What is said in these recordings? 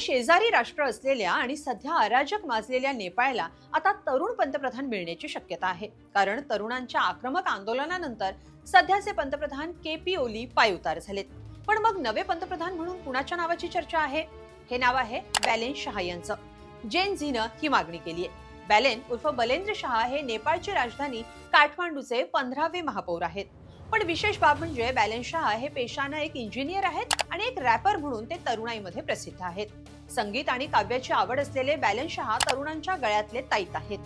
शेजारी राष्ट्र असलेल्या आणि सध्या अराजक माजलेल्या नेपाळला आता तरुण पंतप्रधान मिळण्याची शक्यता आहे. कारण तरुणांच्या आक्रमक आंदोलनानंतर सध्याचे पंतप्रधान के पी ओली पायउतार झालेत. पण मग नवे पंतप्रधान म्हणून कुणाच्या नावाची चर्चा आहे? हे नाव आहे बॅलेन शहा यांचं. जेन झीनं ही मागणी केली आहे. बॅलेन उर्फ बलेंद्र शहा हे नेपाळची राजधानी काठमांडूचे पंधरावे महापौर आहेत. पण विशेष बाब म्हणजे बॅलेन शहा हे पेशानं एक इंजिनियर आहेत आणि एक रॅपर म्हणून ते तरुणाईमध्ये प्रसिद्ध आहेत. संगीत आणि काव्याची आवड असलेले बॅलन शहा तरुणांच्या गळ्यातले ताईत आहेत.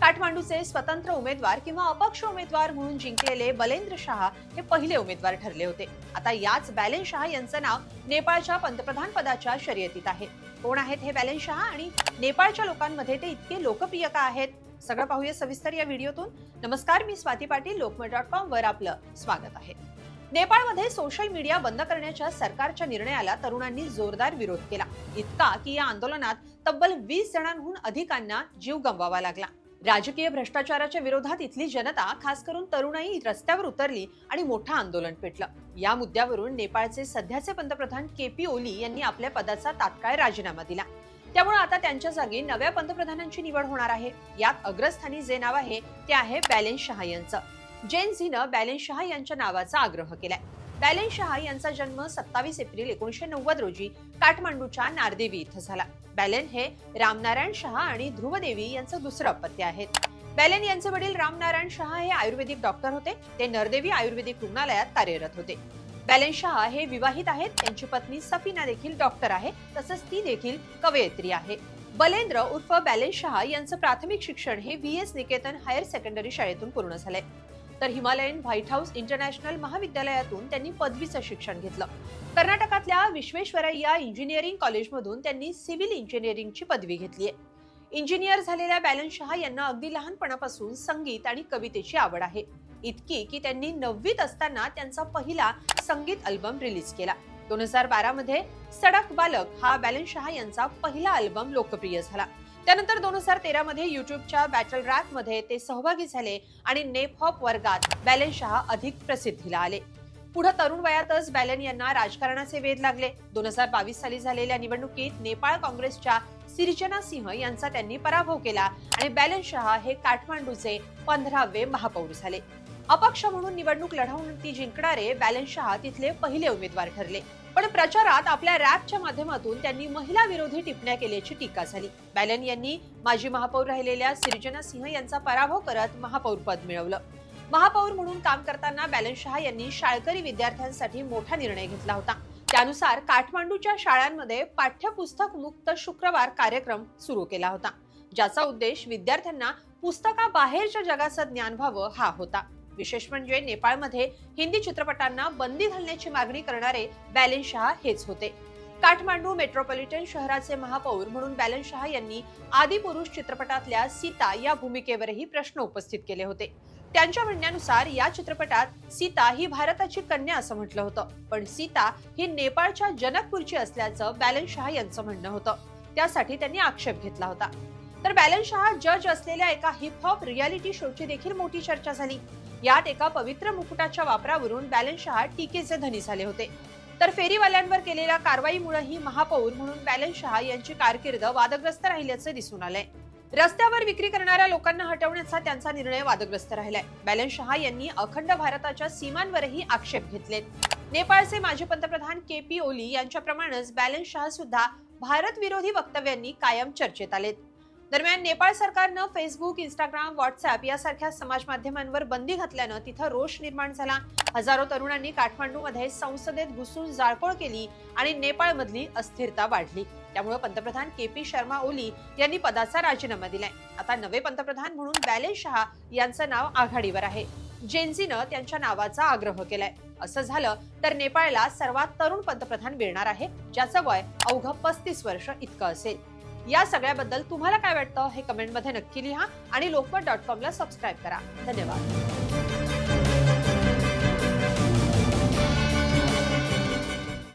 काठमांडूचे स्वतंत्र उमेदवार किंवा अपक्ष उमेदवार म्हणून जिंकलेले बलेंद्र शहा हे पहिले उमेदवार ठरले होते. आता याच बॅलेन शहा यांचं नाव नेपाळच्या पंतप्रधान पदाच्या शर्यतीत आहे. कोण आहेत हे बॅलेन शहा आणि नेपाळच्या लोकांमध्ये ते इतके लोकप्रिय का आहेत? सगळं पाहूया सविस्तर या व्हिडिओतून. नमस्कार मी स्वाती पाटील लोकमत डॉट कॉम वर आपलं स्वागत आहे. नेपाळमध्ये सोशल मीडिया बंद करण्याच्या सरकारच्या निर्णयाला तरुणांनी जोरदार विरोध केला. इतका की या आंदोलनात तब्बल वीस जणांहून अधिकांना जीव गमवावा लागला. राजकीय भ्रष्टाचाराच्या विरोधात इथली जनता खास करून तरुणाई रस्त्यावर उतरली आणि मोठं आंदोलन पेटलं. या मुद्द्यावरून नेपाळचे सध्याचे पंतप्रधान के पी ओली यांनी आपल्या पदाचा तात्काळ राजीनामा दिला. त्यामुळे आता त्यांच्या जागी नव्या पंतप्रधानांची निवड होणार आहे. यात अग्रस्थानी जे नाव आहे ते आहे बॅलेन्स शहा यांचं. जेन झीनं बॅलेन शहा यांच्या नावाचा आग्रह केलाय. बॅलेन शहा यांचा जन्म सत्तावीस एप्रिल एकोणीशे नव्वद रोजी काठमांडूच्या नारदेवी इथं झाला. बॅलेन हे रामनारायण शहा आणि ध्रुवदेवी यांचं दुसरं अपत्य आहेत. बॅलेन यांचे वडील रामनारायण शहा हे आयुर्वेदिक डॉक्टर होते. ते नरदेवी आयुर्वेदिक रुग्णालयात कार्यरत होते. बॅलेन शहा हे विवाहित आहेत. त्यांची पत्नी सफिना देखील डॉक्टर आहे. तसंच ती देखील कवयित्री आहे. बलेंद्र उर्फ बॅलेन शहा यांचं प्राथमिक शिक्षण हे V S Niketan higher secondary शाळेतून पूर्ण झालंय. तर हिमालयन व्हाईट हाऊस इंटरनॅशनल महाविद्यालयातून त्यांनी पदवीचं शिक्षण घेतलं. कर्नाटकातल्या विश्वेश्वरय्या इंजिनिअरिंग कॉलेजमधून त्यांनी सिव्हिल इंजिनिअरिंगची पदवी घेतली आहे. इंजिनियर झालेल्या बॅलन शहा यांना अगदी लहानपणापासून संगीत आणि कवितेची आवड आहे. इतकी की त्यांनी नववीत असताना त्यांचा पहिला संगीत अल्बम रिलीज केला. दोन हजार बारा मध्ये सडक बालक हा बॅलन शहा यांचा पहिला अल्बम लोकप्रिय झाला. त्यानंतर दोन हजार तेरामध्ये युट्यूबच्या बॅटल रॅपमध्ये ते सहभागी झाले आणि नेप हॉप वर्गात बॅलन शहा अधिक प्रसिद्धीला आले. पुढे तरुण वयातच बॅलन यांना राजकारणाचे वेध लागले. दोन हजार बावीस साली झालेल्या निवडणुकीत नेपाळ काँग्रेसच्या सिरिजना सिंह यांचा त्यांनी पराभव केला आणि बॅलन शहा हे काठमांडूचे पंधरावे महापौर झाले. अपक्ष म्हणून निवडणूक लढवून ती जिंकणारे बॅलन शहा तिथले पहिले उमेदवार ठरले. पण प्रचारात आपल्या रॅपच्या माध्यमातून त्यांनी महिला विरोधी टिप्पण्या केल्याची टीका झाली. बॅलन यांनी माजी महापौर राहिलेल्या सिर्जना सिंह यांचा पराभव करत महापौर पद मिळवलं. महापौर म्हणून काम करताना बॅलन शहा यांनी शाळकरी विद्यार्थ्यांसाठी मोठा निर्णय घेतला होता. त्यानुसार काठमांडूच्या शाळांमध्ये पाठ्यपुस्तक मुक्त शुक्रवार कार्यक्रम सुरू केला होता ज्याचा उद्देश विद्यार्थ्यांना पुस्तकाबाहेरच्या जगाचं ज्ञान व्हावं हा होता. विशेष म्हणजे नेपाळमध्ये हिंदी चित्रपटांना बंदी घालण्याची मागणी करणारे बॅलेन शहा हेच होते. काठमांडू मेट्रोपॉलिटन शहराचे महापौर म्हणून बॅलन शहा यांनी आदिपुरुष चित्रपटातल्या सीता या भूमिकेवरही प्रश्न उपस्थित केले होते. त्यांच्या म्हणण्यानुसार या चित्रपटात सीता ही भारताची कन्या असं म्हटलं होतं. पण सीता ही नेपाळच्या जनकपूरची असल्याचं बॅलन शहा यांचं म्हणणं होतं. त्यासाठी त्यांनी आक्षेप घेतला होता. तर बॅलन शहा जज असलेल्या एका हिप हॉप रियालिटी शोची देखील मोठी चर्चा झाली. यात एका पवित्र मुकुटाच्या वापरावरून बॅलन शहा टीकेचे धनी झाले होते. तर फेरीवाल्यांवर केलेल्या कारवाईमुळेही महापौर म्हणून बॅलन शहा यांची कारकीर्द वादग्रस्त राहिल्याचे दिसून आलंय. रस्त्यावर विक्री करणाऱ्या लोकांना हटवण्याचा त्यांचा निर्णय वादग्रस्त राहिलाय. बॅलन शहा यांनी अखंड भारताच्या सीमांवरही आक्षेप घेतलेत. नेपाळचे माजी पंतप्रधान के पी ओली यांच्याप्रमाणेच बॅलन शहा सुद्धा भारत विरोधी वक्तव्यांनी कायम चर्चेत आलेत. दरम्यान नेपाळ सरकारनं फेसबुक इंस्टाग्राम व्हॉट्सअप यासारख्या समाज माध्यमांवर बंदी घातल्यानं तिथं रोष निर्माण झाला. हजारो तरुणांनी काठमांडूमध्ये संसदेत घुसून जाळपोळ केली आणि नेपाळमधली अस्थिरता वाढली. त्यामुळे पंतप्रधान के पी शर्मा ओली यांनी पदाचा राजीनामा दिलाय. आता नवे पंतप्रधान म्हणून बॅले शहा यांचं नाव आघाडीवर आहे. जेन्झीनं त्यांच्या नावाचा आग्रह केलाय. असं झालं तर नेपाळला सर्वात तरुण पंतप्रधान मिळणार आहे ज्याचं वय अवघं पस्तीस वर्ष इतकं असेल. या सगळ्याबद्दल तुम्हाला काय वाटतं हे कमेंटमध्ये नक्की लिहा आणि लोकमत डॉट कॉमला सबस्क्राईब करा. धन्यवाद.